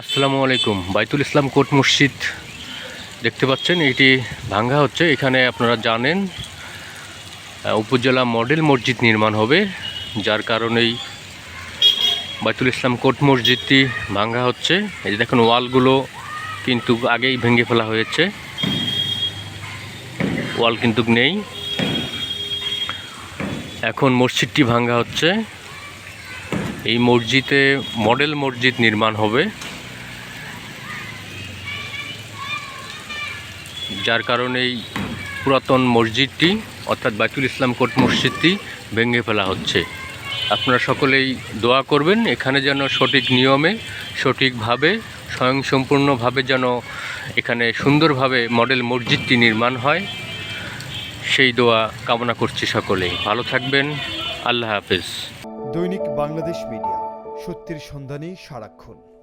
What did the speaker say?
আসসালামু আলাইকুম। বাইতুল ইসলাম কোট মসজিদ দেখতে পাচ্ছেন, এটি ভাঙ্গা হচ্ছে। এখানে আপনারা জানেন উপজেলা মডেল মসজিদ নির্মাণ হবে, যার কারণেই বাইতুল ইসলাম কোট মসজিদটি ভাঙ্গা হচ্ছে। এই যে দেখুন, ওয়ালগুলো কিন্তু আগেই ভেঙে ফেলা হয়েছে। ওয়াল কিন্তু নেই। এখন মসজিদটি ভাঙ্গা হচ্ছে। এই মসজিদে মডেল মসজিদ নির্মাণ হবে। যার কারণেই পুরাতন মসজিদটি, অর্থাৎ বাইতুল ইসলাম কোট মসজিদটি ভেঙে ফেলা হচ্ছে। আপনারা সকলেই দোয়া করবেন, এখানে যেন সঠিক নিয়মে, সঠিকভাবে, স্বয়ংসম্পূর্ণভাবে যেন এখানে সুন্দরভাবে মডেল মসজিদটি নির্মাণ হয়। সেই দোয়া কামনা করছি সকলেই। ভালো থাকবেন। আল্লাহ হাফেজ। দৈনিক বাংলাদেশ মিডিয়া, সত্যের সন্ধানে সারাক্ষণ।